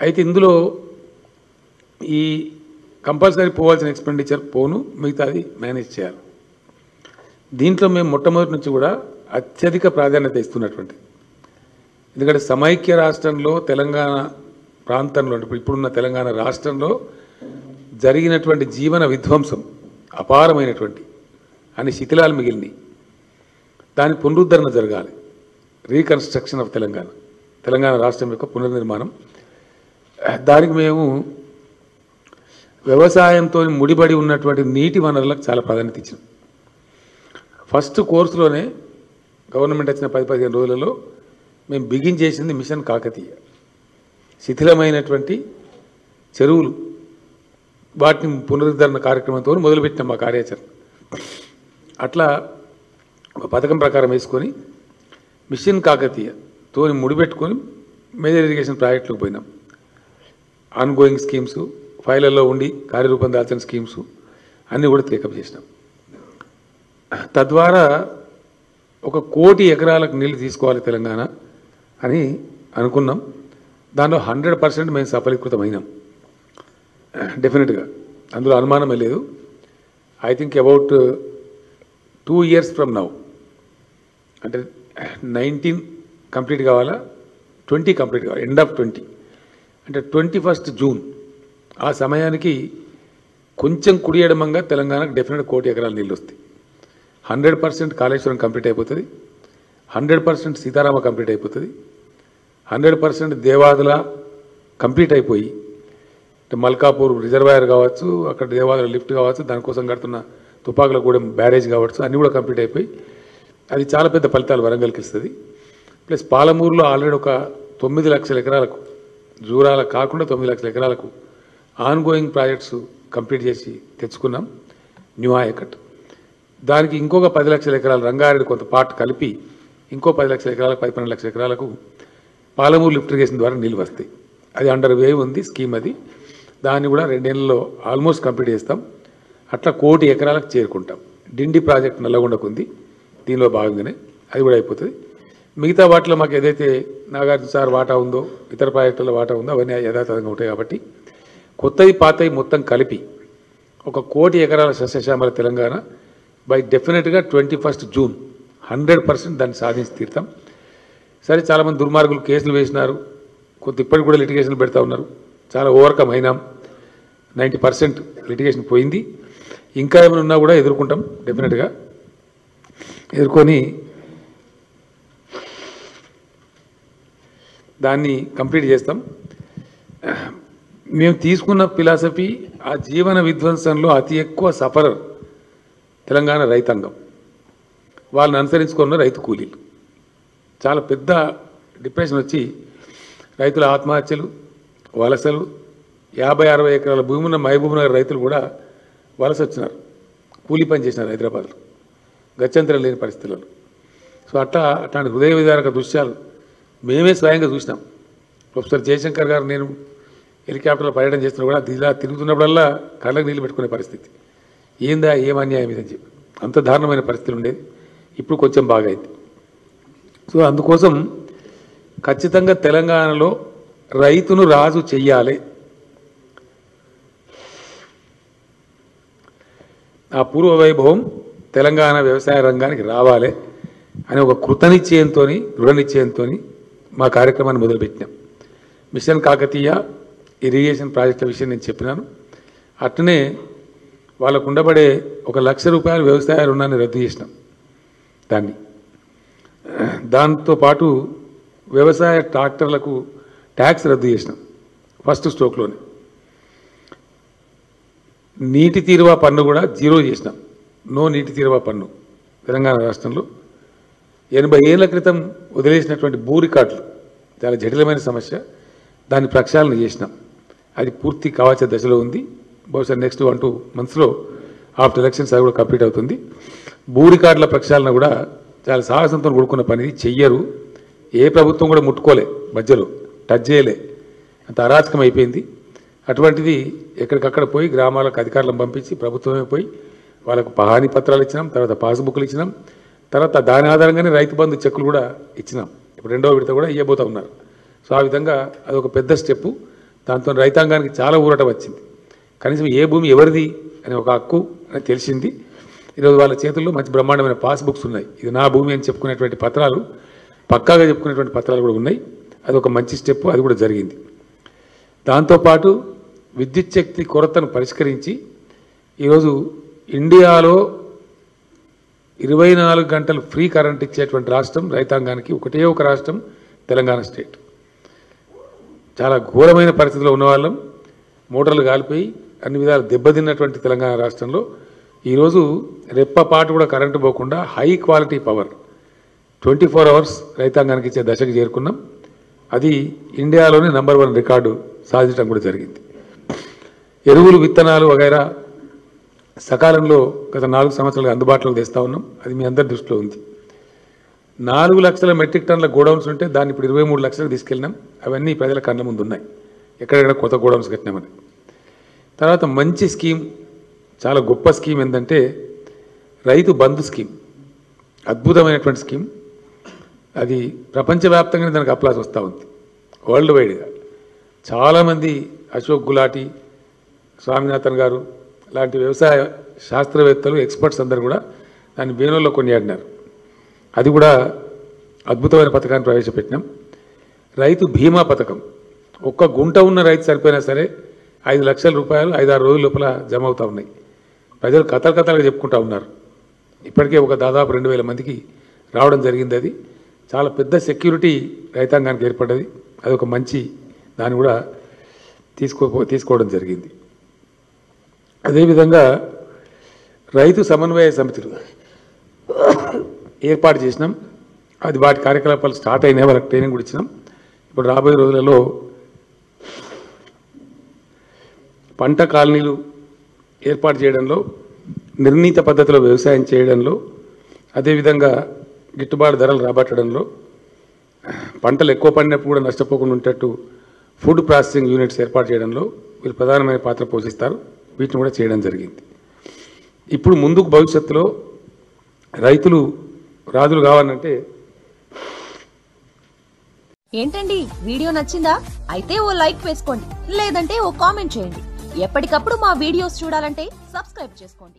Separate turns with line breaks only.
అయితే ఇందులో ఈ కంపల్సరీ పోవాల్సిన ఎక్స్పెండిచర్ పోను మిగతాది మేనేజ్ చేయాలి. దీంట్లో మేము మొట్టమొదటి నుంచి కూడా అత్యధిక ప్రాధాన్యత ఇస్తున్నటువంటి ఎందుకంటే సమైక్య రాష్ట్రంలో తెలంగాణ ప్రాంతంలో ఇప్పుడున్న తెలంగాణ రాష్ట్రంలో జరిగినటువంటి జీవన విధ్వంసం అపారమైనటువంటి అని శిథిలాలు మిగిలినాయి. దాని పునరుద్ధరణ జరగాలి. Reconstruction of Telangana. తెలంగాణ రాష్ట్రం యొక్క పునర్నిర్మాణం. దానికి మేము వ్యవసాయంతో ముడిపడి ఉన్నటువంటి నీటి వనరులకు చాలా ప్రాధాన్యత ఇచ్చాం ఫస్ట్ కోర్సులోనే గవర్నమెంట్ వచ్చిన పది పదిహేను రోజులలో మేము బిగించేసింది మిషన్ కాకతీయ. శిథిలమైనటువంటి చెరువులు. వాటిని పునరుద్ధరణ కార్యక్రమంతో మొదలుపెట్టినాం మా కార్యాచరణ. అట్లా పథకం ప్రకారం వేసుకొని మిషన్ కాకతీయ తోని ముడిపెట్టుకొని మేజర్ ఇరిగేషన్ ప్రాజెక్టులకు పోయినాం. ఆన్గోయింగ్ స్కీమ్స్ ఫైళ్ళల్లో ఉండి కార్యరూపం దాల్చిన స్కీమ్స్ అన్నీ కూడా టేకప్ చేసినాం. తద్వారా ఒక కోటి ఎకరాలకు నీళ్ళు తీసుకోవాలి తెలంగాణ అని అనుకున్నాం. దాంట్లో హండ్రెడ్ పర్సెంట్ మేము సఫలీకృతమైనాం. డెఫినెట్గా అందులో అనుమానమే లేదు. I think about two years from now అంటే నైన్టీన్ కంప్లీట్ కావాలా? ట్వంటీ కంప్లీట్ కావాలి? ఎండ్ ఆఫ్ ట్వంటీ అంటే ట్వంటీ ఫస్ట్ జూన్ ఆ సమయానికి కొంచెం కుడి ఎడమంగా తెలంగాణకు డెఫినెట్ కోటి ఎకరాల నీళ్ళు వస్తాయి. హండ్రెడ్ పర్సెంట్ కాళేశ్వరం కంప్లీట్ అయిపోతుంది. హండ్రెడ్ పర్సెంట్ సీతారామ కంప్లీట్ అయిపోతుంది. హండ్రెడ్ పర్సెంట్ దేవాదుల కంప్లీట్ అయిపోయి అంటే మల్కాపూర్ రిజర్వాయర్ కావచ్చు అక్కడ దేవాదుల లిఫ్ట్ కావచ్చు దానికోసం కడుతున్న తుపాకులగూడెం బ్యారేజ్ కావచ్చు అన్నీ కూడా కంప్లీట్ అయిపోయి అది చాలా పెద్ద ఫలితాలు వరంగల్కి ఇస్తుంది. ప్లస్ పాలమూరులో ఆల్రెడీ ఒక తొమ్మిది లక్షల ఎకరాలకు జూరాల కాకుండా తొమ్మిది లక్షల ఎకరాలకు ఆన్గోయింగ్ ప్రాజెక్ట్స్ కంప్లీట్ చేసి తెచ్చుకున్నాం న్యూ ఆయకట్ దానికి ఇంకొక పది లక్షల ఎకరాలు రంగారెడ్డి కొంత పార్ట్ కలిపి ఇంకో పది లక్షల ఎకరాలకు పది పన్నెండు లక్షల ఎకరాలకు పాలమూరు లిఫ్ట్ ఇరిగేషన్ ద్వారా నీళ్ళు వస్తాయి. అది అండర్ వే ఉంది స్కీమ్ అది. దాన్ని కూడా రెండేళ్ళలో ఆల్మోస్ట్ కంప్లీట్ చేస్తాం. అట్లా కోటి ఎకరాలకు చేరుకుంటాం. డిండి ప్రాజెక్ట్ నల్లగొండకు ఉంది. దీనిలో భాగంగానే అది కూడా అయిపోతుంది. మిగతా వాటిలో మాకు ఏదైతే నాగార్జున సార్ వాటా ఉందో ఇతర ప్రాజెక్టుల వాటా ఉందో అవన్నీ యథాతథంగా ఉంటాయి కాబట్టి కొత్తవి పాతవి మొత్తం కలిపి ఒక కోటి ఎకరాల సస్యశ్యామల తెలంగాణ బై డెఫినెట్గా twenty first June hundred percent దాన్ని సాధించి తీరుతాం. సరే చాలామంది దుర్మార్గులు కేసులు వేసినారు. కొంత ఇప్పటికి కూడా లిటిగేషన్లు పెడతా ఉన్నారు. చాలా ఓవర్కమ్ అయినాం. నైంటీ పర్సెంట్ లిటిగేషన్ పోయింది. ఇంకా ఏమైనా ఉన్నా కూడా ఎదుర్కొంటాం డెఫినెట్గా. ఎదుర్కొని దాన్ని కంప్లీట్ చేస్తాం. మేము తీసుకున్న ఫిలాసఫీ ఆ జీవన విధ్వంసంలో అతి ఎక్కువ సఫరర్ తెలంగాణ రైతాంగం. వాళ్ళని అనుసరించుకున్న రైతు కూలీలు. చాలా పెద్ద డిప్రెషన్ వచ్చి రైతుల ఆత్మహత్యలు వలసలు యాభై అరవై ఎకరాల భూమి ఉన్న మహబూబ్ నగర్ రైతులు కూడా వలస వచ్చినారు. కూలీ పని చేసినారు హైదరాబాద్లో. గత్యంతరం లేని పరిస్థితులలో. సో అట్లా అట్లాంటి హృదయ విదారక దృశ్యాలు మేమే స్వయంగా చూసినాం. ప్రొఫెసర్ జయశంకర్ గారు నేను హెలికాప్టర్లో పర్యటన చేస్తున్నా కూడా ఇలా తిరుగుతున్నప్పుడల్లా కళ్ళకు నీళ్ళు పెట్టుకునే పరిస్థితి. ఏందా ఏం అన్యాయం ఇదని చెప్పి. అంత దారుణమైన పరిస్థితులు ఉండేది. ఇప్పుడు కొంచెం బాగా అయింది సో అందుకోసం ఖచ్చితంగా తెలంగాణలో రైతును రాజు చెయ్యాలి. ఆ పూర్వ వైభవం తెలంగాణ వ్యవసాయ రంగానికి రావాలి అని ఒక కృతనిశ్చయంతో దృఢ నిశ్చయంతో మా కార్యక్రమాన్ని మొదలుపెట్టినాం. మిషన్ కాకతీయ ఇరిగేషన్ ప్రాజెక్టుల విషయం నేను చెప్పినాను. అట్లనే వాళ్ళకు ఉండబడే ఒక లక్ష రూపాయల వ్యవసాయ రుణాన్ని రద్దు చేసినాం దాన్ని. దాంతో పాటు వ్యవసాయ ట్రాక్టర్లకు ట్యాక్స్ రద్దు చేసినాం ఫస్ట్ స్ట్రోక్లోనే. నీటి తీరువా పన్ను కూడా జీరో చేసినాం. నో నీటి తీరువా పన్ను. తెలంగాణ రాష్ట్రంలో ఎనభై ఏళ్ళ క్రితం వదిలేసినటువంటి భూ రికార్డులు చాలా జటిలమైన సమస్య. దాన్ని ప్రక్షాళన చేసినాం. అది పూర్తి కావాల్సిన దశలో ఉంది. బహుశా నెక్స్ట్ వన్ టూ మంత్స్లో ఆఫ్టర్ ఎలక్షన్స్ అది కూడా కంప్లీట్ అవుతుంది. భూ రికార్డుల ప్రక్షాళన కూడా చాలా సాహసంతో కూడుకున్న పని. చెయ్యరు. ఏ ప్రభుత్వం కూడా ముట్టుకోలే మధ్యలో టచ్ చేయలే. అంత అరాచకం అయిపోయింది. అటువంటిది ఎక్కడికక్కడ పోయి గ్రామాలకు అధికారులను పంపించి ప్రభుత్వమే పోయి వాళ్ళకు పహాని పత్రాలు ఇచ్చినాం తర్వాత పాస్బుక్లు ఇచ్చినాం తర్వాత దాని ఆధారంగానే రైతు బంధు చెక్కులు కూడా ఇచ్చినాం. ఇప్పుడు రెండవ విడత కూడా ఇవ్వబోతా ఉన్నారు. సో ఆ విధంగా అదొక పెద్ద స్టెప్పు. దాంతో రైతాంగానికి చాలా ఊరట వచ్చింది. కనీసం ఏ భూమి ఎవరిది అనే ఒక హక్కు అని తెలిసింది. ఈరోజు వాళ్ళ చేతుల్లో మంచి బ్రహ్మాండమైన పాస్బుక్స్ ఉన్నాయి. ఇది నా భూమి అని చెప్పుకునేటువంటి పత్రాలు పక్కాగా చెప్పుకునేటువంటి పత్రాలు కూడా ఉన్నాయి. అది ఒక మంచి స్టెప్ అది కూడా జరిగింది. దాంతోపాటు విద్యుత్ శక్తి కొరతను పరిష్కరించి ఈరోజు ఇండియాలో ఇరవై నాలుగు గంటలు ఫ్రీ కరెంట్ ఇచ్చేటువంటి రాష్ట్రం రైతాంగానికి ఒకటే ఒక రాష్ట్రం తెలంగాణ స్టేట్. చాలా ఘోరమైన పరిస్థితిలో ఉన్నవాళ్ళం. మోటార్లు కాలిపోయి అన్ని విధాలు దెబ్బతిన్నటువంటి తెలంగాణ రాష్ట్రంలో. ఈరోజు రెప్పపాటు కూడా కరెంటు పోకుండా high quality power twenty four hours రైతాంగానికి ఇచ్చే దశకు చేరుకున్నాం. అది ఇండియాలోనే నంబర్ వన్ రికార్డు సాధించడం కూడా జరిగింది. ఎరువులు విత్తనాలు వగైరా సకాలంలో గత నాలుగు సంవత్సరాలుగా అందుబాటులో తెస్తూ ఉన్నాం. అది మీ అందరి దృష్టిలో ఉంది. నాలుగు లక్షల మెట్రిక్ టన్నుల గోడౌన్స్ ఉంటే దాన్ని ఇప్పుడు ఇరవై మూడు లక్షలకు తీసుకెళ్ళినాం. అవన్నీ ప్రజల కళ్ళ ముందు ఉన్నాయి. ఎక్కడెక్కడ కొత్త గోడౌన్స్ కట్టినామని తర్వాత మంచి స్కీమ్ చాలా గొప్ప స్కీమ్ ఏంటంటే రైతు బంధు స్కీమ్. అద్భుతమైనటువంటి స్కీమ్. అది ప్రపంచవ్యాప్తంగా దానికి అప్లాస్ వస్తూ ఉంది. వరల్డ్ వైడ్గా. చాలామంది అశోక్ గులాటి స్వామినాథన్ గారు లాంటి వ్యవసాయ శాస్త్రవేత్తలు ఎక్స్పర్ట్స్ అందరు కూడా దాన్ని వేణుల్లో కొనియాడినారు. అది కూడా అద్భుతమైన పథకాన్ని ప్రవేశపెట్టినాం. రైతు బీమా పథకం. ఒక్క గుంట ఉన్న రైతు సరిపోయినా సరే ఐదు లక్షల రూపాయలు ఐదారు రోజుల లోపల జమ అవుతూ ఉన్నాయి. ప్రజలు కథలు కథలుగా చెప్పుకుంటా ఉన్నారు. ఇప్పటికే ఒక దాదాపు రెండు వేల మందికి రావడం జరిగింది అది. చాలా పెద్ద సెక్యూరిటీ రైతాంగానికి ఏర్పడ్డది. అది ఒక మంచి దాన్ని కూడా తీసుకో తీసుకోవడం జరిగింది. అదేవిధంగా రైతు సమన్వయ సమితులు ఏర్పాటు చేసినాం. అది వాటి కార్యకలాపాలు స్టార్ట్ అయినాయి వాళ్ళకి ట్రైనింగ్ కూడా ఇచ్చినాం. ఇప్పుడు రాబోయే రోజులలో పంట కాలనీలు ఏర్పాటు చేయడంలో నిర్ణీత పద్ధతిలో వ్యవసాయం చేయడంలో అదేవిధంగా గిట్టుబాటు ధరలు రాబట్టడంలో పంటలు ఎక్కువ పండినప్పుడు కూడా నష్టపోకుండా ఉండేటట్టు ఫుడ్ ప్రాసెసింగ్ యూనిట్స్ ఏర్పాటు చేయడంలో వీళ్ళు ప్రధానమైన పాత్ర పోషిస్తారు. వీటిని కూడా చేయడం జరిగింది. ఇప్పుడు ముందుకు భవిష్యత్తులో రైతులు రాజులు కావాలంటే
ఏంటండి? వీడియో నచ్చిందా? అయితే ఓ లైక్ వేసుకోండి లేదంటే ఓ కామెంట్ చేయండి. ఎప్పటికప్పుడు మా వీడియోస్ చూడాలంటే సబ్స్క్రైబ్ చేసుకోండి.